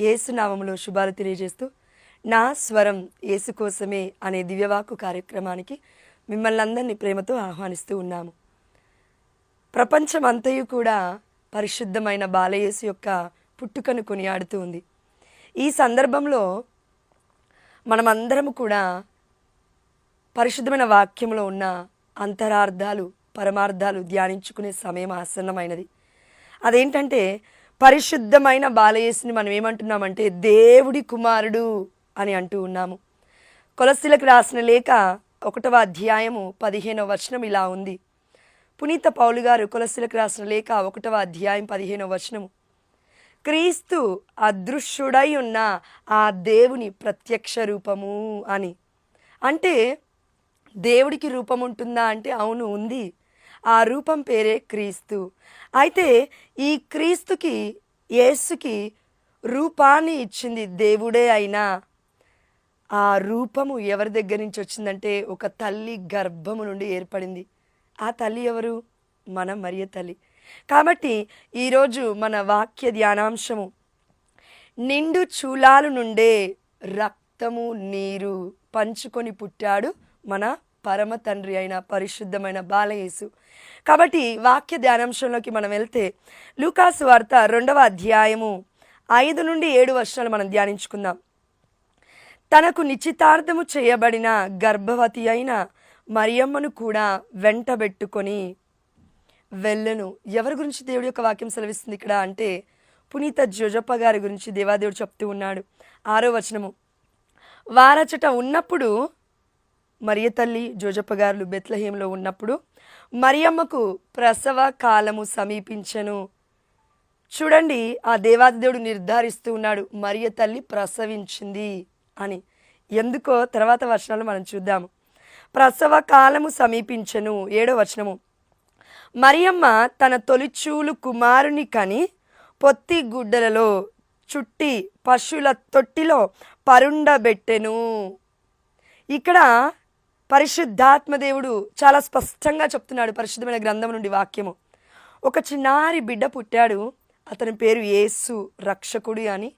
ఏసునామంలో శుభాలు తెలియజేస్తూ నా స్వరం ఏసు కోసమే అనే దివ్యవాకు కార్యక్రమానికి మిమ్మల్ని అందరినీ ప్రేమతో ఆహ్వానిస్తూ ఉన్నాము. ప్రపంచం అంతయు కూడా పరిశుద్ధమైన బాలయేసు యొక్క పుట్టుకను కొనియాడుతూ ఉంది. ఈ సందర్భంలో మనమందరము కూడా పరిశుద్ధమైన వాక్యంలో ఉన్న అంతరార్థాలు పరమార్థాలు ధ్యానించుకునే సమయం ఆసన్నమైనది. అదేంటంటే పరిశుద్ధమైన బాలయేసుని మనం ఏమంటున్నామంటే దేవుడి కుమారుడు అని అంటూ ఉన్నాము. కొలస్తిలకు రాసిన లేఖ ఒకటవ అధ్యాయము పదిహేనవ వచనం ఇలా ఉంది. పునీత పౌలు గారు కొలస్తిలకు రాసిన లేఖ ఒకటవ అధ్యాయం పదిహేనవ వచనము. క్రీస్తు అదృశ్యుడై ఉన్న ఆ దేవుని ప్రత్యక్ష రూపము అని. అంటే దేవుడికి రూపం ఉంటుందా? అంటే అవును ఉంది. ఆ రూపం పేరే క్రీస్తు. అయితే ఈ క్రీస్తుకి యేసుకి రూపాన్ని ఇచ్చింది దేవుడే అయినా ఆ రూపము ఎవరి దగ్గర నుంచి వచ్చిందంటే ఒక తల్లి గర్భము నుండి ఏర్పడింది. ఆ తల్లి ఎవరు? మన మరియ తల్లి. కాబట్టి ఈరోజు మన వాక్య ధ్యానాంశము నిండు చూలాలు నుండే రక్తము నీరు పంచుకొని పుట్టాడు మన పరమ తండ్రి అయిన పరిశుద్ధమైన బాలయేసు కాబట్టి వాక్య ధ్యానాంశంలోకి మనం వెళ్తే లూకాసు వార్త రెండవ అధ్యాయము ఐదు నుండి ఏడు వర్షాలు మనం ధ్యానించుకుందాం. తనకు నిశ్చితార్థము చేయబడిన గర్భవతి అయిన మరియమ్మను కూడా వెంటబెట్టుకొని వెళ్ళను. ఎవరి గురించి దేవుడి యొక్క వాక్యం సెలవిస్తుంది ఇక్కడ అంటే పునీత జోజప్ప గారి గురించి దేవాదేవుడు చెప్తూ ఉన్నాడు. ఆరో వచనము. వారచట ఉన్నప్పుడు మరియ తల్లి జోజప్ప గారులు బెత్లహేంలో ఉన్నప్పుడు మరియమ్మకు ప్రసవ కాలము సమీపించను. చూడండి ఆ దేవాదిదేవుడు నిర్ధారిస్తూ ఉన్నాడు మరియ తల్లి ప్రసవించింది అని. ఎందుకో తర్వాత వచనాలు మనం చూద్దాము. ప్రసవ కాలము సమీపించను ఏడో వచనము. మరియమ్మ తన తొలిచూలు కుమారుని కని పొత్తి గుడ్డలలో చుట్టి పశువుల తొట్టిలో పరుండబెట్టెను. ఇక్కడ పరిశుద్ధాత్మ దేవుడు చాలా స్పష్టంగా చెప్తున్నాడు పరిశుద్ధమైన గ్రంథం నుండి వాక్యము. ఒక చిన్నారి బిడ్డ పుట్టాడు. అతని పేరు యేసు రక్షకుడు అని.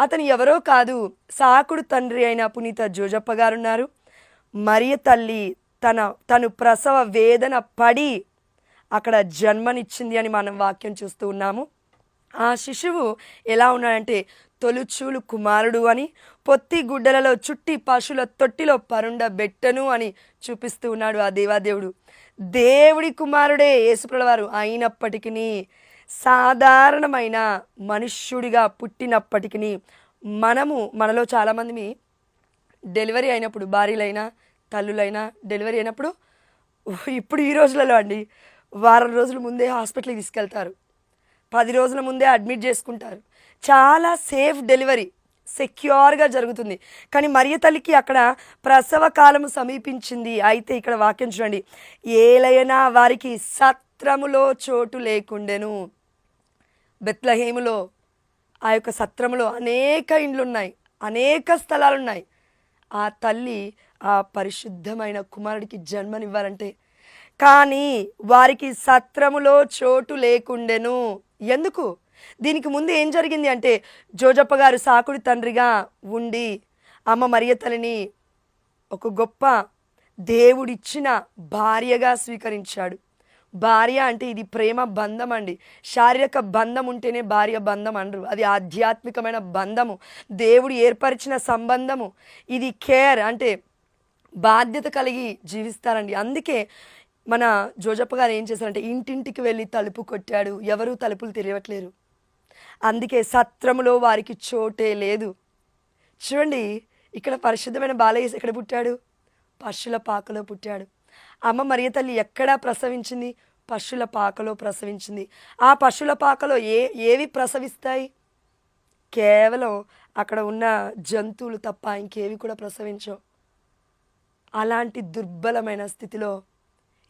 అతను ఎవరో కాదు సాకుడు తండ్రి అయిన పునీత జోజప్ప గారు ఉన్నారు మరియ తల్లి తన తను ప్రసవ వేదన పడి అక్కడ జన్మనిచ్చింది అని మనం వాక్యం చూస్తూ ఉన్నాము. ఆ శిశువు ఎలా ఉన్నాడంటే తొలుచూలు కుమారుడు అని పొత్తి గుడ్డలలో చుట్టి పశువుల తొట్టిలో పరుండ బెట్టను అని చూపిస్తూ ఉన్నాడు ఆ దేవాదేవుడు. దేవుడి కుమారుడే యేసుప్రలవారు అయినప్పటికీ సాధారణమైన మనుష్యుడిగా పుట్టినప్పటికీ మనము మనలో చాలామంది డెలివరీ అయినప్పుడు భార్యలైనా తల్లులైనా డెలివరీ అయినప్పుడు ఇప్పుడు ఈ రోజులలో అండి వారం రోజుల ముందే హాస్పిటల్కి తీసుకెళ్తారు. పది రోజుల ముందే అడ్మిట్ చేసుకుంటారు. చాలా సేఫ్ డెలివరీ సెక్యూర్గా జరుగుతుంది. కానీ మరియ తల్లికి అక్కడ ప్రసవ కాలము సమీపించింది. అయితే ఇక్కడ వాక్యం చూడండి. ఏలైనా వారికి సత్రములో చోటు లేకుండెను. బెత్లహేములో ఆ యొక్క సత్రములో అనేక ఇండ్లు ఉన్నాయి అనేక స్థలాలు ఉన్నాయి ఆ తల్లి ఆ పరిశుద్ధమైన కుమారుడికి జన్మనివ్వాలంటే కానీ వారికి సత్రములో చోటు లేకుండెను. ఎందుకు? దీనికి ముందు ఏం జరిగింది అంటే జోజప్ప గారు సాకుడి తండ్రిగా ఉండి అమ్మ మరియ తల్లిని ఒక గొప్ప దేవుడిచ్చిన భార్యగా స్వీకరించాడు. భార్య అంటే ఇది ప్రేమ బంధం అండి. శారీరక బంధం ఉంటేనే భార్య బంధం అనరు అది ఆధ్యాత్మికమైన బంధము. దేవుడు ఏర్పరిచిన సంబంధము. ఇది కేర్ అంటే బాధ్యత కలిగి జీవిస్తారండి. అందుకే మన జోజప్ప గారు ఏం చేశారంటే ఇంటింటికి వెళ్ళి తలుపు కొట్టాడు. ఎవరూ తలుపులు తెరవట్లేరు. అందుకే సత్రములో వారికి చోటే లేదు. చూడండి ఇక్కడ పరిశుద్ధమైన బాలయ్య ఎక్కడ పుట్టాడు? పశుల పాకలో పుట్టాడు. అమ్మ మరియ తల్లి ఎక్కడ ప్రసవించింది? పశుల పాకలో ప్రసవించింది. ఆ పశుల పాకలో ఏ ఏవి ప్రసవిస్తాయి? కేవలం అక్కడ ఉన్న జంతువులు తప్ప ఇంకేవి కూడా ప్రసవించవు. అలాంటి దుర్బలమైన స్థితిలో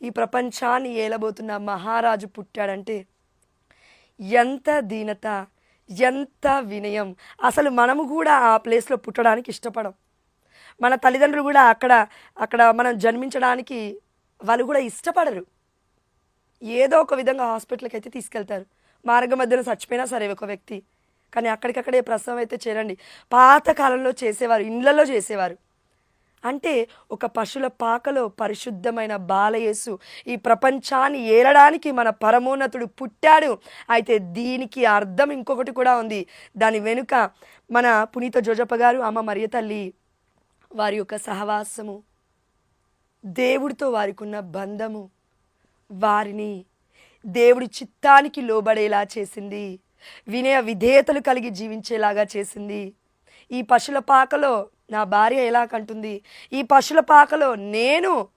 ఈ ప్రపంచాన్ని ఏలబోతున్న మహారాజు పుట్టాడంటే ఎంత దీనత ఎంత వినయం. అసలు మనము కూడా ఆ ప్లేస్లో పుట్టడానికి ఇష్టపడం. మన తల్లిదండ్రులు కూడా అక్కడ అక్కడ మనం జన్మించడానికి వాళ్ళు కూడా ఇష్టపడరు. ఏదో ఒక విధంగా హాస్పిటల్కి అయితే తీసుకెళ్తారు. మార్గ మధ్యలో చచ్చిపోయినా సరే ఒక వ్యక్తి. కానీ అక్కడికక్కడే ప్రసవం అయితే చేరండి పాతకాలంలో చేసేవారు ఇండ్లలో చేసేవారు. అంటే ఒక పశుల పాకలో పరిశుద్ధమైన బాలయేసు ఈ ప్రపంచాన్ని ఏలడానికి మన పరమోన్నతుడు పుట్టాడు. అయితే దీనికి అర్థం ఇంకొకటి కూడా ఉంది. దాని వెనుక మన పునీత జోజప్ప గారు అమ్మ మరియ తల్లి వారి యొక్క సహవాసము దేవుడితో వారికి ఉన్న బంధము వారిని దేవుడి చిత్తానికి లోబడేలా చేసింది. వినయ విధేయతలు కలిగి జీవించేలాగా చేసింది. ఈ పశుల పాకలో నా భార్య ఎలా కంటుంది ఈ పశుల పాకలో నేను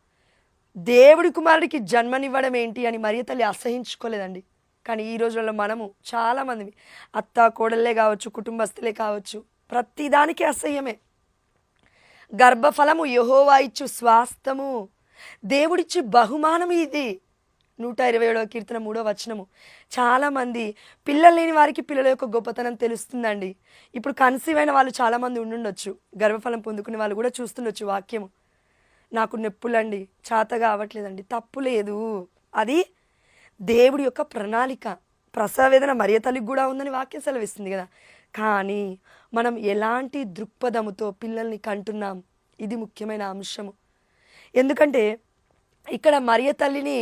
దేవుడి కుమారుడికి జన్మనివ్వడం ఏంటి అని మరియ తల్లి అసహించుకోలేదండి. కానీ ఈ రోజుల్లో మనము చాలామంది అత్త కోడళ్ళే కావచ్చు కుటుంబస్తులే కావచ్చు ప్రతిదానికి అసహ్యమే. గర్భఫలము యహోవా ఇచ్చు స్వాస్థము. దేవుడిచ్చు బహుమానం ఇది. నూట ఇరవై ఏడవ కీర్తన మూడో వచనము. చాలామంది పిల్లలు లేని వారికి పిల్లల యొక్క గొప్పతనం తెలుస్తుందండి. ఇప్పుడు కన్సీవ్ అయిన వాళ్ళు చాలామంది ఉండుండొచ్చు. గర్భఫలం పొందుకునే వాళ్ళు కూడా చూస్తుండొచ్చు వాక్యము. నాకు నొప్పులండి. చాతగా అవ్వట్లేదండి తప్పు లేదు. అది దేవుడి యొక్క ప్రణాళిక. ప్రసవ వేదన మరియ తల్లికి కూడా ఉందని వాక్యం సెలవిస్తుంది కదా. కానీ మనం ఎలాంటి దృక్పథముతో పిల్లల్ని కంటున్నాం? ఇది ముఖ్యమైన అంశము. ఎందుకంటే ఇక్కడ మరియ తల్లిని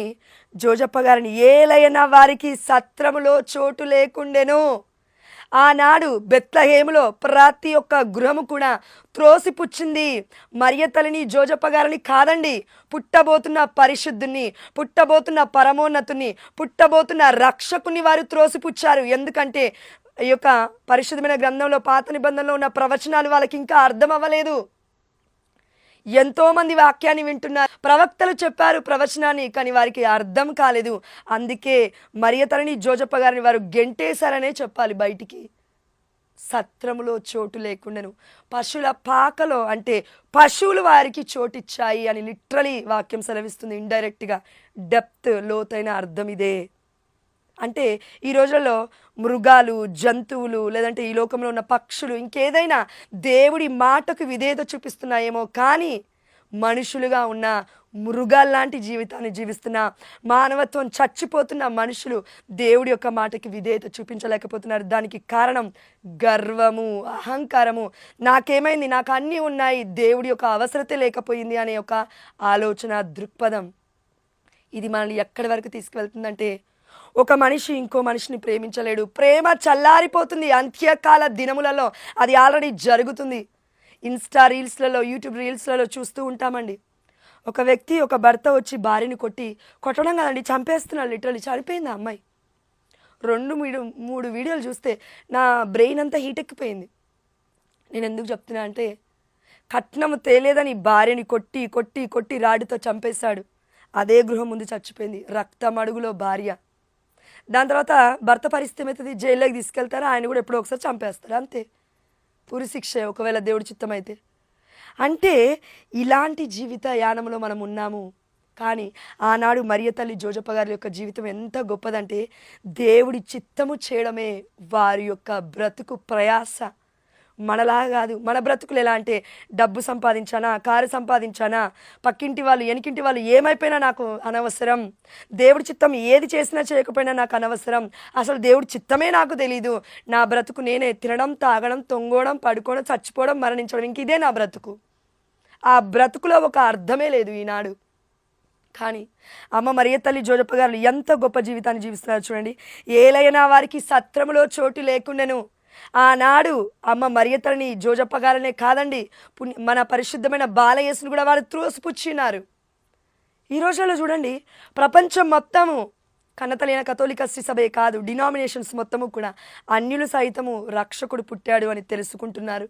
జోజప్ప గారిని ఏలైన వారికి సత్రములో చోటు లేకుండెను. ఆనాడు బెత్లహేములో ప్రతి ఒక్క గృహము కూడా త్రోసిపుచ్చింది. మరియ తల్లిని జోజప్ప గారిని కాదండి పుట్టబోతున్న పరిశుద్ధుని పుట్టబోతున్న పరమోన్నతుని పుట్టబోతున్న రక్షకుని వారు త్రోసిపుచ్చారు. ఎందుకంటే ఈ యొక్క పరిశుద్ధమైన గ్రంథంలో పాత నిబంధనలో ఉన్న ప్రవచనాలు వాళ్ళకి ఇంకా అర్థం అవ్వలేదు ఎంతో మంది వాక్యాన్ని వింటున్నారు. ప్రవక్తలు చెప్పారు ప్రవచనాన్ని కానీ వారికి అర్థం కాలేదు. అందుకే మరియతలని జోజప్ప గారిని వారు గెంటేశారనే చెప్పాలి బయటికి. సత్రములో చోటు లేకుండాను. పశువుల పాకలో అంటే పశువులు వారికి చోటిచ్చాయి అని లిటరలీ వాక్యం సెలవిస్తుంది. ఇండైరెక్ట్గా డెప్త్ లోతైన అర్థం ఇదే. అంటే ఈ రోజుల్లో మృగాలు జంతువులు లేదంటే ఈ లోకంలో ఉన్న పక్షులు ఇంకేదైనా దేవుడి మాటకు విధేయత చూపిస్తున్నాయేమో కానీ మనుషులుగా ఉన్న మృగాల్లాంటి జీవితాన్ని జీవిస్తున్న మానవత్వం చచ్చిపోతున్న మనుషులు దేవుడి యొక్క మాటకి విధేయత చూపించలేకపోతున్నారు. దానికి కారణం గర్వము అహంకారము. నాకేమైంది? నాకు అన్నీ ఉన్నాయి. దేవుడి యొక్క అవసరతే లేకపోయింది అనే ఒక ఆలోచన దృక్పథం. ఇది మనల్ని ఎక్కడి వరకు తీసుకువెళ్తుందంటే ఒక మనిషి ఇంకో మనిషిని ప్రేమించలేడు. ప్రేమ చల్లారిపోతుంది అంత్యకాల దినములలో. అది ఆల్రెడీ జరుగుతుంది. ఇన్స్టా రీల్స్లలో యూట్యూబ్ రీల్స్లలో చూస్తూ ఉంటామండి. ఒక వ్యక్తి ఒక భర్త వచ్చి భార్యని కొట్టి కొట్టడం కదండి చంపేస్తున్నాడు లిటరలీ చనిపోయింది అమ్మాయి? రెండు మూడు మూడు వీడియోలు చూస్తే నా బ్రెయిన్ అంతా హీట్ ఎక్కిపోయింది. నేను ఎందుకు చెప్తున్నా అంటే కట్నం తేలేదని భార్యని కొట్టి కొట్టి కొట్టి రాడితో చంపేశాడు. అదే గృహం ముందు చచ్చిపోయింది. రక్తం అడుగులో భార్య. దాని తర్వాత భర్త పరిస్థితి ఏమవుతుంది జైల్లోకి తీసుకెళ్తారు? ఆయన కూడా ఎప్పుడో ఒకసారి చంపేస్తారు అంతే. పూరి శిక్ష ఒకవేళ దేవుడి చిత్తం అయితే. అంటే ఇలాంటి జీవిత యానంలో మనం ఉన్నాము. కానీ ఆనాడు మరియ తల్లి జోజప్ప గారి యొక్క జీవితం ఎంత గొప్పదంటే దేవుడి చిత్తము చేయడమే వారి యొక్క బ్రతుకు ప్రయాస. మనలా కాదు. మన బ్రతుకులు ఎలా అంటే డబ్బు సంపాదించానా కారు సంపాదించానా పక్కింటి వాళ్ళు ఎనికింటి వాళ్ళు ఏమైపోయినా నాకు అనవసరం. దేవుడి చిత్తం ఏది చేసినా చేయకపోయినా నాకు అనవసరం. అసలు దేవుడి చిత్తమే నాకు తెలీదు. నా బ్రతుకు నేనే తినడం తాగడం తొంగోవడం పడుకోవడం చచ్చిపోవడం మరణించడం ఇంక ఇదే నా బ్రతుకు. ఆ బ్రతుకులో ఒక అర్థమే లేదు ఈనాడు. కానీ అమ్మ మరియ తల్లి జోజప్ప గారు ఎంత గొప్ప జీవితాన్ని జీవిస్తున్నారు చూడండి. ఏలైనా వారికి సత్రములో చోటు లేకుండాను. ఆనాడు అమ్మ మరియతలని జోజప్ప గారనే కాదండి పుణ్య మన పరిశుద్ధమైన బాలయేసును కూడా వారు త్రోసిపుచ్చినారు ఈ రోజుల్లో చూడండి ప్రపంచం మొత్తము కన్నతలైన కథోలిక సభే కాదు డినామినేషన్స్ మొత్తము కూడా అన్యులు సైతము రక్షకుడు పుట్టాడు అని తెలుసుకుంటున్నారు.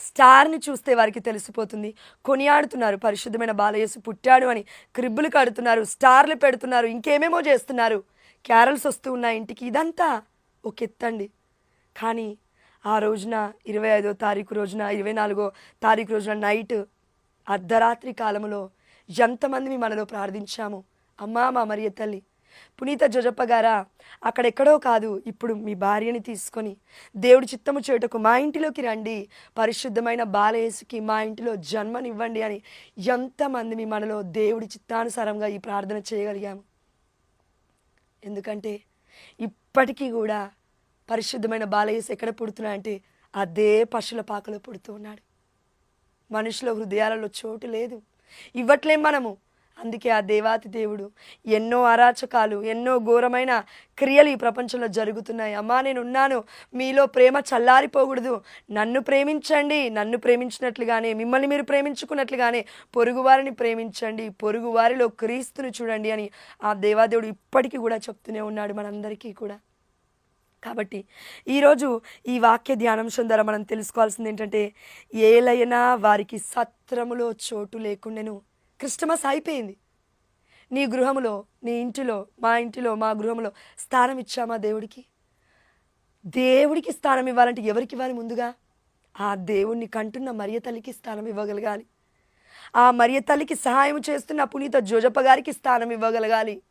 స్టార్ని చూస్తే వారికి తెలిసిపోతుంది కొనియాడుతున్నారు పరిశుద్ధమైన బాలయేసు పుట్టాడు అని క్రిబ్బులు కడుతున్నారు స్టార్లు పెడుతున్నారు ఇంకేమేమో చేస్తున్నారు. క్యారల్స్ వస్తూ ఉన్నాయి ఇంటికి ఇదంతా ఒక ఎత్తండి. కానీ ఆ రోజున ఇరవై ఐదో తారీఖు రోజున ఇరవై నాలుగో తారీఖు రోజున నైట్ అర్ధరాత్రి కాలంలో ఎంతమంది మీ మనలో ప్రార్థించాము? అమ్మా మా మరియ తల్లి పునీత జోజప్ప గారా అక్కడెక్కడో కాదు ఇప్పుడు మీ భార్యని తీసుకొని దేవుడి చిత్తము చేయుటకు మా ఇంటిలోకి రండి. పరిశుద్ధమైన బాలయేసుకి మా ఇంటిలో జన్మనివ్వండి అని ఎంతమంది మీ మనలో దేవుడి చిత్తానుసారంగా ఈ ప్రార్థన చేయగలిగాము? ఎందుకంటే ఇప్పటికీ కూడా పరిశుద్ధమైన బాలయేసు ఎక్కడ పుడుతున్నా అంటే అదే పశువుల పాకలో పుడుతూ ఉన్నాడు. మనుషుల హృదయాలలో చోటు లేదు. ఇవ్వట్లేం మనము. అందుకే ఆ దేవాతి దేవుడు ఎన్నో అరాచకాలు ఎన్నో ఘోరమైన క్రియలు ఈ ప్రపంచంలో జరుగుతున్నాయి. అమ్మా నేను ఉన్నాను. మీలో ప్రేమ చల్లారిపోకూడదు. నన్ను ప్రేమించండి. నన్ను ప్రేమించినట్లుగానే మిమ్మల్ని మీరు ప్రేమించుకున్నట్లుగానే పొరుగువారిని ప్రేమించండి. పొరుగువారిలో క్రీస్తుని చూడండి అని ఆ దేవాదేవుడు ఇప్పటికీ కూడా చెప్తూనే ఉన్నాడు మనందరికీ కూడా. కాబట్టి ఈరోజు ఈ వాక్య ధ్యానాంశం ద్వారా మనం తెలుసుకోవాల్సింది ఏంటంటే ఏలైనా వారికి సత్రములో చోటు లేకుండాను. క్రిస్టమస్ అయిపోయింది. నీ గృహములో నీ ఇంటిలో మా ఇంటిలో మా గృహంలో స్థానం ఇచ్చామా దేవుడికి? దేవుడికి స్థానం ఇవ్వాలంటే ఎవరికి ఇవ్వాలి ముందుగా? ఆ దేవుణ్ణి కంటున్న మరియ తల్లికి స్థానం ఇవ్వగలగాలి. ఆ మరియ తల్లికి సహాయం చేస్తున్న పునీత జోజప్ప గారికి స్థానం ఇవ్వగలగాలి.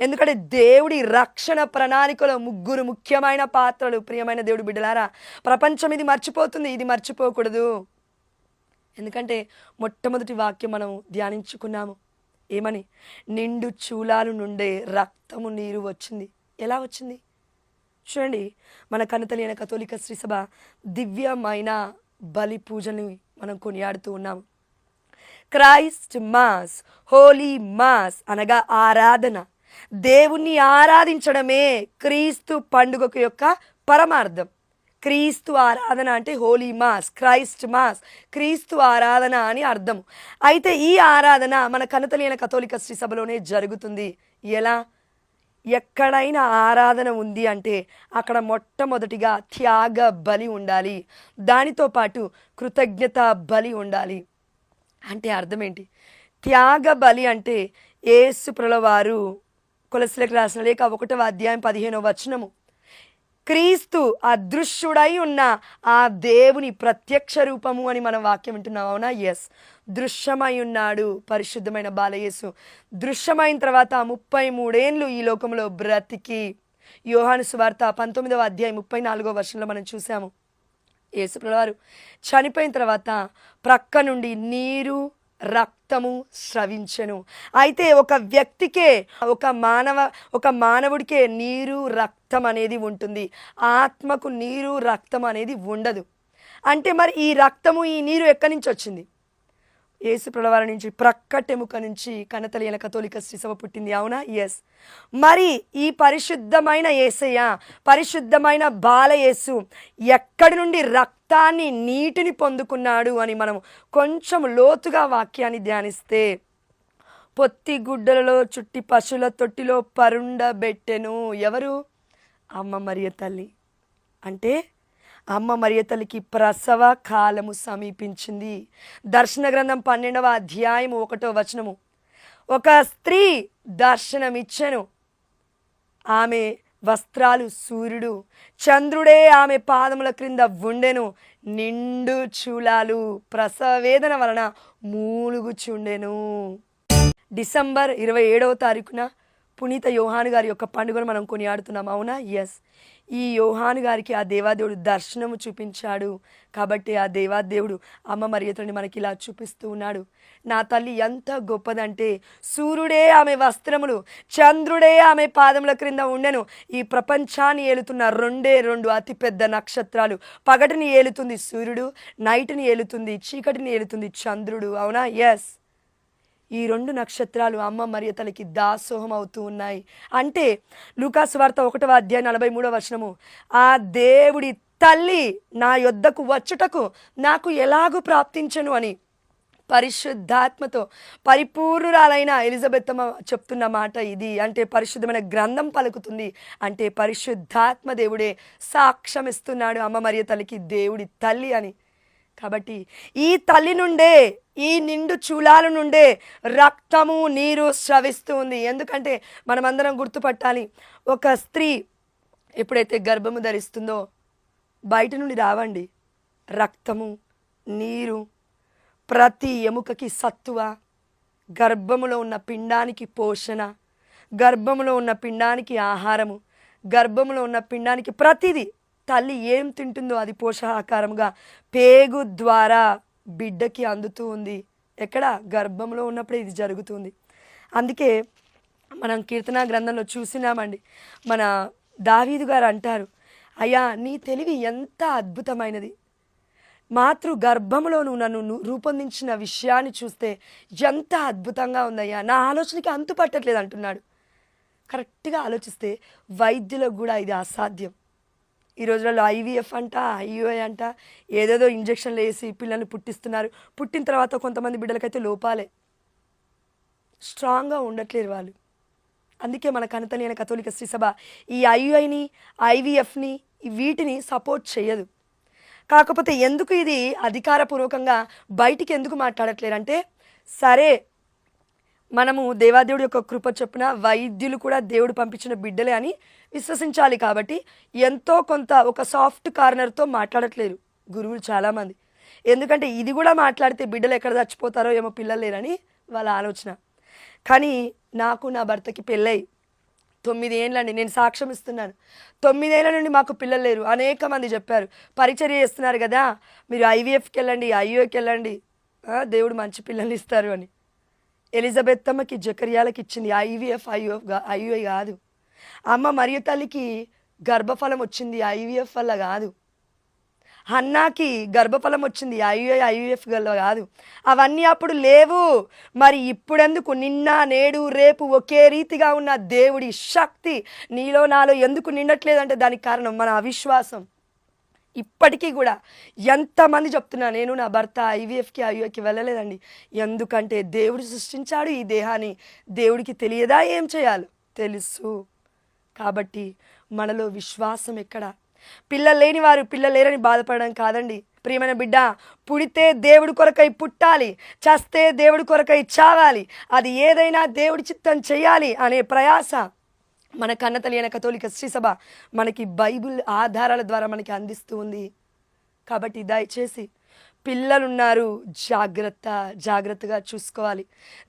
ఎందుకంటే దేవుడి రక్షణ ప్రణాళికలో ముగ్గురు ముఖ్యమైన పాత్రలు. ప్రియమైన దేవుడి బిడ్డలారా ప్రపంచం ఇది మర్చిపోతుంది ఇది మర్చిపోకూడదు. ఎందుకంటే మొట్టమొదటి వాక్యం మనం ధ్యానించుకున్నాము. ఏమని? నిండు చూలాలు నుండే రక్తము నీరు వచ్చింది. ఎలా వచ్చింది? చూడండి మన కనతలైన కథోలిక శ్రీసభ దివ్యమైన బలి పూజని మనం కొనియాడుతూ ఉన్నాము. క్రైస్ట్ మాస్ హోలీ మాస్ అనగా ఆరాధన. దేవుణ్ణి ఆరాధించడమే క్రీస్తు పండుగకు యొక్క పరమార్థం. క్రీస్తు ఆరాధన అంటే హోలీ మాస్ క్రైస్ట్ మాస్ క్రీస్తు ఆరాధన అని అర్థం. అయితే ఈ ఆరాధన మన కనతలియన కథోలిక శ్రీ సభలోనే జరుగుతుంది. ఎలా? ఎక్కడైనా ఆరాధన ఉంది అంటే అక్కడ మొట్టమొదటిగా త్యాగ బలి ఉండాలి. దానితో పాటు కృతజ్ఞత బలి ఉండాలి. అంటే అర్థం ఏంటి? త్యాగ బలి అంటే ఏసు వారు కొలసలకు రాసిన లేక ఒకటవ అధ్యాయం పదిహేనవ వచనము. క్రీస్తు అదృశ్యుడై ఉన్న ఆ దేవుని ప్రత్యక్ష రూపము అని మనం వాక్యం వింటున్నాం అవునా? ఎస్ దృశ్యమై ఉన్నాడు పరిశుద్ధమైన బాలయేసు. దృశ్యమైన తర్వాత ముప్పై మూడేండ్లు ఈ లోకంలో బ్రతికి యోహాను సువార్త పంతొమ్మిదవ అధ్యాయం ముప్పై నాలుగో వర్షంలో మనం చూసాము యేసుప్రవారు చనిపోయిన తర్వాత ప్రక్క నుండి నీరు రక్తము స్రవించను. అయితే ఒక వ్యక్తికే ఒక మానవ ఒక మానవుడికే నీరు రక్తం అనేది ఉంటుంది. ఆత్మకు నీరు రక్తం అనేది ఉండదు. అంటే మరి ఈ రక్తము ఈ నీరు ఎక్కడి నుంచి వచ్చింది? యేసు ప్రళవాల నుంచి ప్రక్కటెముక నుంచి కనతలియన కథోలిక శ్రీసభ పుట్టింది. అవునా? ఎస్ మరి ఈ పరిశుద్ధమైన ఏసయ్య పరిశుద్ధమైన బాలయేసు ఎక్కడి నుండి రక్తాన్ని నీటిని పొందుకున్నాడు అని మనం కొంచెం లోతుగా వాక్యాన్ని ధ్యానిస్తే పొత్తి గుడ్డలలో చుట్టి పశువుల తొట్టిలో పరుండబెట్టెను. ఎవరు? అమ్మ మరియ తల్లి. అంటే అమ్మ మరియ తల్లికి ప్రసవ కాలము సమీపించింది. దర్శన గ్రంథం పన్నెండవ అధ్యాయము ఒకటో వచనము. ఒక స్త్రీ దర్శనమిచ్చెను. ఆమె వస్త్రాలు సూర్యుడు చంద్రుడే ఆమె పాదముల క్రింద ఉండెను. నిండు చూలాలు ప్రసవ వేదన వలన మూలుగుచుండెను. డిసెంబర్ ఇరవై ఏడవ తారీఖున పునీత యోహాను గారి యొక్క పండుగను మనం కొనియాడుతున్నాం. అవునా? ఎస్ ఈ యోహాను గారికి ఆ దేవాదేవుడు దర్శనము చూపించాడు. కాబట్టి ఆ దేవాదేవుడు అమ్మ మరియతని మనకి ఇలా చూపిస్తూ ఉన్నాడు. నా తల్లి ఎంత గొప్పదంటే సూర్యుడే ఆమె వస్త్రములు చంద్రుడే ఆమె పాదముల క్రింద ఉండెను. ఈ ప్రపంచాన్ని ఏలుతున్న రెండే రెండు అతిపెద్ద నక్షత్రాలు. పగటిని ఏలుతుంది సూర్యుడు నైట్ని ఏలుతుంది చీకటిని ఏలుతుంది చంద్రుడు. అవునా? ఎస్ ఈ రెండు నక్షత్రాలు అమ్మ మరియ తలకి దాసోహం అవుతూ ఉన్నాయి. అంటే లూకాసు వార్త ఒకటవ అధ్యాయం నలభై మూడవ వచనము. ఆ దేవుడి తల్లి నా యొద్దకు వచ్చుటకు నాకు ఎలాగూ ప్రాప్తించను? అని పరిశుద్ధాత్మతో పరిపూర్ణురాలైన ఎలిజబెత్ చెప్తున్న మాట ఇది. అంటే పరిశుద్ధమైన గ్రంథం పలుకుతుంది. అంటే పరిశుద్ధాత్మ దేవుడే సాక్ష్యం ఇస్తున్నాడు అమ్మ మరియ తల్లికి దేవుడి తల్లి అని. కాబట్టి ఈ తల్లి నుండే ఈ నిండు చూలాల నుండే రక్తము నీరు స్రవిస్తూ ఉంది ఎందుకంటే మనమందరం గుర్తుపట్టాలి ఒక స్త్రీ ఎప్పుడైతే గర్భము ధరిస్తుందో బయట నుండి రావండి. రక్తము నీరు ప్రతి ఎముకకి సత్తువ గర్భములో ఉన్న పిండానికి పోషణ గర్భములో ఉన్న పిండానికి ఆహారము గర్భములో ఉన్న పిండానికి ప్రతిదీ తల్లి ఏం తింటుందో అది పోషకాహారంగా పేగు ద్వారా బిడ్డకి అందుతూ ఉంది. ఎక్కడ? గర్భంలో ఉన్నప్పుడే ఇది జరుగుతుంది. అందుకే మనం కీర్తన గ్రంథంలో చూసినామండి. మన దావీదు గారు అంటారు అయ్యా నీ తెలివి ఎంత అద్భుతమైనది. మాతృ గర్భంలో నువ్వు నన్ను రూపొందించిన విషయాన్ని చూస్తే ఎంత అద్భుతంగా ఉందయ్యా. నా ఆలోచనకి అంతు పట్టట్లేదు అంటున్నాడు. కరెక్ట్గా ఆలోచిస్తే వైద్యులకు కూడా ఇది అసాధ్యం. ఈ రోజులలో ఐవీఎఫ్ అంట ఐయుఐ అంట ఏదేదో ఇంజక్షన్లు వేసి పిల్లల్ని పుట్టిస్తున్నారు. పుట్టిన తర్వాత కొంతమంది బిడ్డలకైతే లోపాలే. స్ట్రాంగ్గా ఉండట్లేరు వాళ్ళు. అందుకే మన కనతనైన కథోలిక శ్రీసభ ఈ ఐయుఐని ఐవీఎఫ్ని వీటిని సపోర్ట్ చేయదు కాకపోతే ఎందుకు ఇది అధికారపూర్వకంగా బయటికి ఎందుకు మాట్లాడట్లేరంటే సరే మనము దేవాదేవుడి యొక్క కృప చొప్పున వైద్యులు కూడా దేవుడు పంపించిన బిడ్డలే అని విశ్వసించాలి కాబట్టి ఎంతో కొంత ఒక సాఫ్ట్ కార్నర్తో మాట్లాడట్లేరు గురువులు చాలామంది. ఎందుకంటే ఇది కూడా మాట్లాడితే బిడ్డలు ఎక్కడ చచ్చిపోతారో ఏమో పిల్లలు లేరని వాళ్ళ ఆలోచన. కానీ నాకు నా భర్తకి పెళ్ళై తొమ్మిది ఏళ్ళండి నేను సాక్ష్యం ఇస్తున్నాను. తొమ్మిదేళ్ళ నుండి మాకు పిల్లలు లేరు. అనేక మంది చెప్పారు పరిచర్య చేస్తున్నారు కదా మీరు ఐవీఎఫ్కి వెళ్ళండి ఐఓకి వెళ్ళండి దేవుడు మంచి పిల్లల్ని ఇస్తారు అని. ఎలిజబెత్ అమ్మకి జకర్యాలకి ఇచ్చింది ఐవీఎఫ్ ఐఓఎఫ్ ఐఓఐ కాదు. అమ్మ మరియు తల్లికి గర్భఫలం వచ్చింది ఐవీఎఫ్ వల్ల కాదు. హన్నాకి గర్భఫలం వచ్చింది ఐయుఐ ఐయుఎఫ్ వల్ల కాదు. అవన్నీ అప్పుడు లేవు. మరి ఇప్పుడెందుకు? నిన్న నేడు రేపు ఒకే రీతిగా ఉన్న దేవుడి శక్తి నీలో నాలో ఎందుకు నిండట్లేదంటే దానికి కారణం మన అవిశ్వాసం. ఇప్పటికీ కూడా ఎంతమంది చెప్తున్నా నేను నా భర్త ఐవీఎఫ్కి ఐయుఎఫ్కి వెళ్ళలేదండి. ఎందుకంటే దేవుడు సృష్టించాడు ఈ దేహాన్ని. దేవుడికి తెలియదా ఏం చేయాలి? తెలుసు. కాబట్టి మనలో విశ్వాసం ఎక్కడ? పిల్లలు లేని వారు పిల్లలేరని బాధపడడం కాదండి. ప్రియమైన బిడ్డ పుడితే దేవుడి కొరకై పుట్టాలి చస్తే దేవుడి కొరకై చావాలి అది ఏదైనా దేవుడి చిత్తం చేయాలి అనే ప్రయాస మన కన్న తెలియన కథోలిక శ్రీసభ మనకి బైబిల్ ఆధారాల ద్వారా మనకి అందిస్తూ ఉంది. కాబట్టి దయచేసి పిల్లలున్నారు జాగ్రత్త జాగ్రత్తగా చూసుకోవాలి.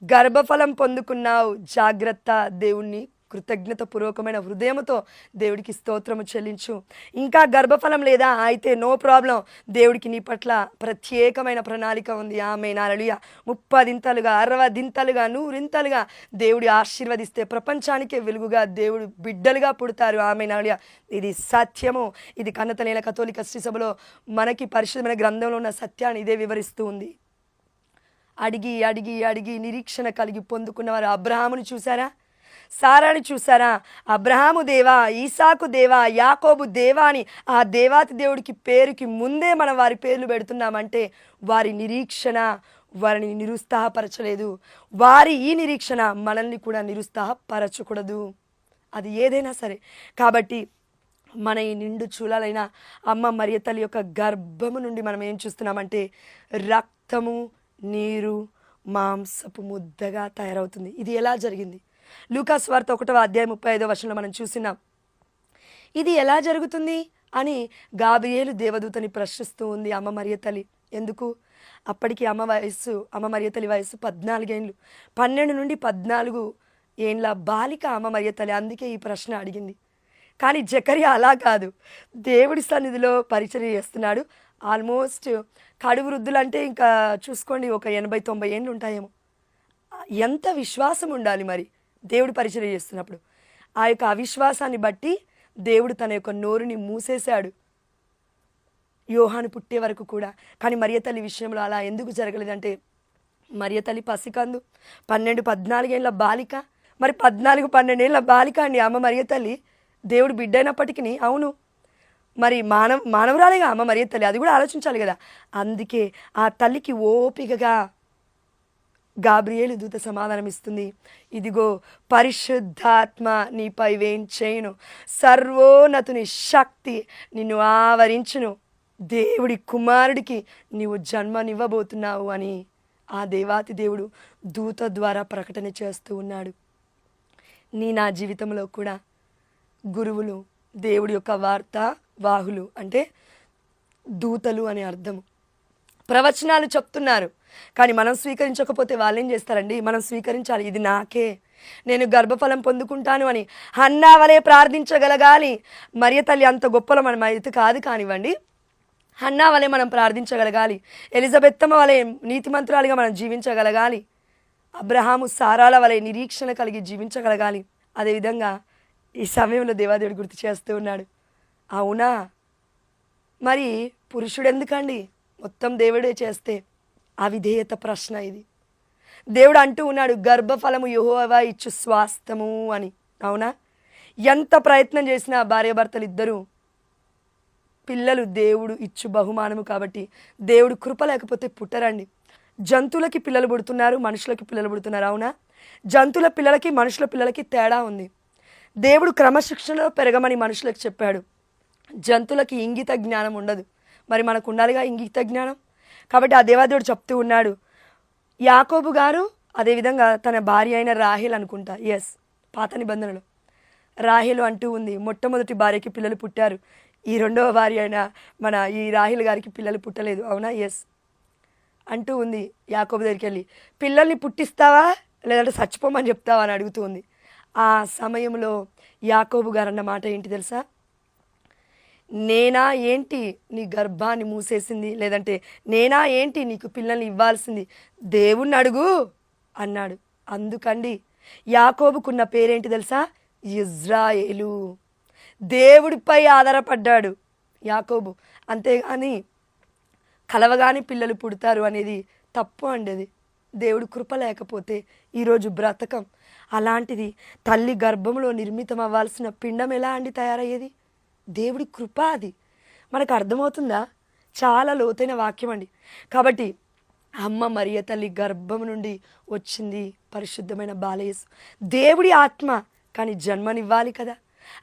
గర్భఫలం పొందుకున్నావు జాగ్రత్త దేవుణ్ణి కృతజ్ఞత పూర్వకమైన హృదయంతో దేవుడికి స్తోత్రము చెల్లించు. ఇంకా గర్భఫలం లేదా అయితే నో ప్రాబ్లం దేవుడికి నీ పట్ల ప్రత్యేకమైన ప్రణాళిక ఉంది. ఆమె నాలుయ ముప్పదింతలుగా అరవదింతలుగా నూరింతలుగా దేవుడి ఆశీర్వదిస్తే ప్రపంచానికే వెలుగుగా దేవుడు బిడ్డలుగా పుడతారు. ఆమె నాలుయ ఇది సత్యము. ఇది కన్నతనేల కథోలిక శ్రీసభలో మనకి పరిశుద్ధమైన గ్రంథంలో ఉన్న సత్యాన్ని ఇదే వివరిస్తూ ఉంది. అడిగి అడిగి అడిగి నిరీక్షణ కలిగి పొందుకున్నవారు అబ్రహాముని చూసారా సారాని చూసారా అబ్రహాము దేవా ఈసాకు దేవా యాకోబు దేవా అని ఆ దేవాతి దేవుడికి పేరుకి ముందే మనం వారి పేర్లు పెడుతున్నామంటే వారి నిరీక్షణ వారిని నిరుత్సాహపరచలేదు. వారి ఈ నిరీక్షణ మనల్ని కూడా నిరుత్సాహపరచకూడదు. అది ఏదైనా సరే. కాబట్టి మన ఈ నిండు చూలాలైన అమ్మ మరియ తల్లి యొక్క గర్భము నుండి మనం ఏం చూస్తున్నామంటే రక్తము నీరు మాంసపు ముద్దగా తయారవుతుంది. ఇది ఎలా జరిగింది? లూకాస్ వార్త ఒకటవ అధ్యాయం ముప్పై ఐదో వర్షంలో మనం చూసినాం. ఇది ఎలా జరుగుతుంది? అని గాబ్రియేలు దేవదూతని ప్రశ్నిస్తూ ఉంది అమ్మ మరియ తల్లి. ఎందుకు? అప్పటికి అమ్మ వయస్సు అమ్మ మరియ తల్లి వయస్సు పద్నాలుగేండ్లు. పన్నెండు నుండి పద్నాలుగు ఏండ్ల బాలిక అమ్మ మరియ తల్లి అందుకే ఈ ప్రశ్న అడిగింది. కానీ జకరి అలా కాదు. దేవుడి సన్నిధిలో పరిచయం చేస్తున్నాడు. ఆల్మోస్ట్ కడువు వృద్ధులంటే ఇంకా చూసుకోండి ఒక ఎనభై తొంభై ఏండ్లు ఉంటాయేమో. ఎంత విశ్వాసం ఉండాలి మరి? దేవుడు పరిచయం చేస్తున్నప్పుడు. ఆ యొక్క అవిశ్వాసాన్ని బట్టి దేవుడు తన యొక్క నోరుని మూసేశాడు. యోహాను పుట్టే వరకు కూడా. కానీ మరియ తల్లి విషయంలో అలా ఎందుకు జరగలేదంటే మరియ తల్లి పసికందు. పన్నెండు పద్నాలుగేళ్ళ బాలిక. మరి పద్నాలుగు పన్నెండేళ్ళ బాలిక అండి అమ్మ మరియ తల్లి. దేవుడు బిడ్డైనప్పటికీ అవును. మరి మానవ మానవురాలేగా అమ్మ మరియ తల్లి. అది కూడా ఆలోచించాలి కదా. అందుకే ఆ తల్లికి ఓపికగా గాబ్రియేలు దూత సమాధానం ఇస్తుంది ఇదిగో పరిశుద్ధాత్మ నీపై వేయించేయును సర్వోన్నతుని శక్తి నిన్ను ఆవరించును. దేవుడి కుమారుడికి నీవు జన్మనివ్వబోతున్నావు అని ఆ దేవాతి దేవుడు దూత ద్వారా ప్రకటన చేస్తూ ఉన్నాడు. నీ నా జీవితంలో కూడా గురువులు దేవుడి యొక్క వార్త వాహులు అంటే దూతలు అనే అర్థము. ప్రవచనాలు చెప్తున్నారు. కానీ మనం స్వీకరించకపోతే వాళ్ళు ఏం చేస్తారండి? మనం స్వీకరించాలి ఇది నాకే. నేను గర్భఫలం పొందుకుంటాను అని హన్నా వలె ప్రార్థించగలగాలి. మరియ తల్లి అంత గొప్పలో మనం అయితే కాదు కానివ్వండి. హన్నా వలె మనం ప్రార్థించగలగాలి. ఎలిజబెత్తమ్మ వలె నీతిమంతురాలిగా మనం జీవించగలగాలి. అబ్రహాము సారాల వలె నిరీక్షణ కలిగి జీవించగలగాలి. అదేవిధంగా ఈ సమయంలో దేవాదేవుడు గుర్తు చేస్తూ ఉన్నాడు. అవునా? మరి పురుషుడు ఎందుకండి? మొత్తం దేవుడే చేస్తే. అవిధేయత ప్రశ్న ఇది. దేవుడు అంటూ ఉన్నాడు గర్భఫలము యుహోవా ఇచ్చు స్వాస్థము అని. అవునా? ఎంత ప్రయత్నం చేసినా భార్యాభర్తలు ఇద్దరూ పిల్లలు దేవుడు ఇచ్చు బహుమానము కాబట్టి దేవుడు కృప లేకపోతే పుట్టరండి. జంతువులకి పిల్లలు పుడుతున్నారు మనుషులకి పిల్లలు పుడుతున్నారు అవునా? జంతువుల పిల్లలకి మనుషుల పిల్లలకి తేడా ఉంది. దేవుడు క్రమశిక్షణలో పెరగమని మనుషులకు చెప్పాడు. జంతువులకి ఇంగిత జ్ఞానం ఉండదు. మరి మనకు ఉండాలిగా ఇంగిత జ్ఞానం? కాబట్టి ఆ దేవాదేవుడు చెప్తూ ఉన్నాడు యాకోబు గారు అదేవిధంగా తన భార్య అయిన రాహిల్ అనుకుంటా. ఎస్ పాత నిబంధనలు. రాహిల్ అంటూ ఉంది మొట్టమొదటి భార్యకి పిల్లలు పుట్టారు. ఈ రెండవ భార్య అయిన మన ఈ రాహిల్ గారికి పిల్లలు పుట్టలేదు. అవునా? ఎస్ అంటూ ఉంది యాకోబు దగ్గరికి వెళ్ళి పిల్లల్ని పుట్టిస్తావా? లేదంటే చచ్చిపోమని చెప్తావా? అని అడుగుతూ ఉంది. ఆ సమయంలో యాకోబు గారు అన్న మాట ఏంటి తెలుసా? నేనా ఏంటి నీ గర్భాన్ని మూసేసింది? లేదంటే నేనా ఏంటి నీకు పిల్లల్ని ఇవ్వాల్సింది? దేవుణ్ణి అడుగు అన్నాడు. అందుకండి యాకోబుకున్న పేరేంటి తెలుసా? ఇజ్రాయేలు. దేవుడిపై ఆధారపడ్డాడు యాకోబు. అంతేగాని కలవగానే పిల్లలు పుడతారు అనేది తప్పు అండి అది. దేవుడు కృప లేకపోతే ఈరోజు బ్రతకం. అలాంటిది తల్లి గర్భంలో నిర్మితం అవ్వాల్సిన పిండం ఎలా అండి తయారయ్యేది? దేవుడి కృప అది. మనకు అర్థమవుతుందా? చాలా లోతైన వాక్యం అండి. కాబట్టి అమ్మ మరియ తల్లి గర్భం నుండి వచ్చింది పరిశుద్ధమైన బాలయేసు దేవుడి ఆత్మ కానీ జన్మనివ్వాలి కదా.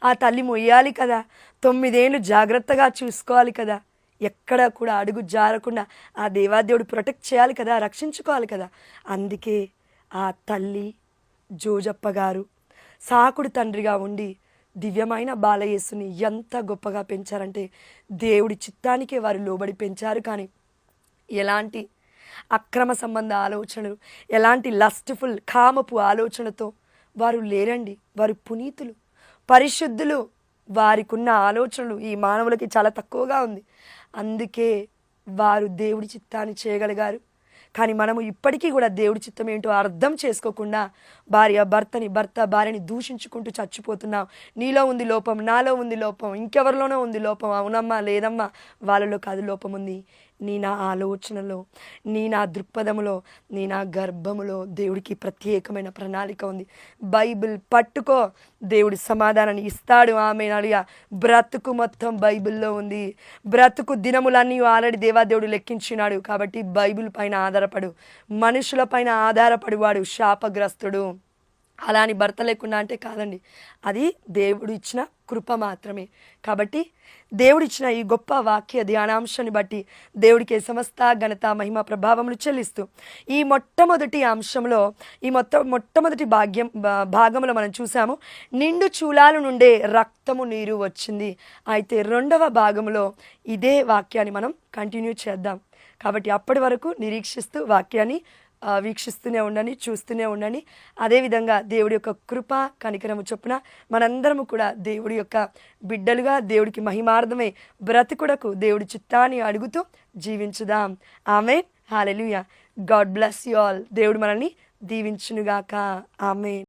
ఆ తల్లి మొయ్యాలి కదా. తొమ్మిదేళ్ళు జాగ్రత్తగా చూసుకోవాలి కదా. ఎక్కడ కూడా అడుగు జారకుండా ఆ దేవాదేవుడు ప్రొటెక్ట్ చేయాలి కదా రక్షించుకోవాలి కదా. అందుకే ఆ తల్లి జోజప్ప గారు సాకుడు తండ్రిగా ఉండి దివ్యమైన బాలయేసుని ఎంత గొప్పగా పెంచారంటే దేవుడి చిత్తానికే వారు లోబడి పెంచారు కానీ ఎలాంటి అక్రమ సంబంధ ఆలోచనలు ఎలాంటి లస్ట్ఫుల్ కామపు ఆలోచనతో వారు లేరండి. వారు పునీతులు. పరిశుద్ధులు వారికున్న ఆలోచనలు ఈ మానవులకి చాలా తక్కువగా ఉంది. అందుకే వారు దేవుడి చిత్తాన్ని చేయగలిగారు. కానీ మనము ఇప్పటికీ కూడా దేవుడి చిత్తం ఏంటో అర్థం చేసుకోకుండా భార్య భర్తని భర్త భార్యని దూషించుకుంటూ చచ్చిపోతున్నాం. నీలో ఉంది లోపం నాలో ఉంది లోపం ఇంకెవరిలోనో ఉంది లోపం. అవునమ్మా లేదమ్మా వాళ్ళలో కాదు లోపం ఉంది. నీ నా ఆలోచనలో నీ నా దృక్పథములో నీ నా గర్భములో దేవుడికి ప్రత్యేకమైన ప్రణాళిక ఉంది. బైబిల్ పట్టుకో దేవుడి సమాధానాన్ని ఇస్తాడు. ఆమె అడిగా బ్రతుకు మొత్తం బైబిల్లో ఉంది. బ్రతుకు దినములన్నీ ఆల్రెడీ దేవాదేవుడు లెక్కించినాడు కాబట్టి బైబిల్ పైన ఆధారపడు. మనుషుల పైన ఆధారపడి వాడు శాపగ్రస్తుడు. అలా అని భర్త లేకుండా అంటే కాదండి. అది దేవుడు ఇచ్చిన కృప మాత్రమే. కాబట్టి దేవుడిచ్చిన ఈ గొప్ప వాక్య ధ్యానాంశాన్ని బట్టి దేవుడికి సమస్త ఘనత మహిమ ప్రభావములు చెల్లిస్తూ ఈ మొట్టమొదటి అంశంలో ఈ మొత్తం మొట్టమొదటి భాగ్యం భా- భాగంలో మనం చూసాము నిండు చూలాల నుండే రక్తము నీరు వచ్చింది. అయితే రెండవ భాగంలో ఇదే వాక్యాన్ని మనం కంటిన్యూ చేద్దాం. కాబట్టి అప్పటి వరకు నిరీక్షిస్తూ వాక్యాన్ని వీక్షిస్తూనే ఉండని చూస్తూనే ఉండని అదేవిధంగా దేవుడి యొక్క కృప కనికరము చొప్పున మనందరము కూడా దేవుడి యొక్క బిడ్డలుగా దేవుడికి మహిమార్థమై బ్రతుకుడకు దేవుడి చిత్తాన్ని అడుగుతూ జీవించుదాం. ఆమె hallelujah. God bless you all. దేవుడు మనల్ని దీవించునుగాక. ఆమె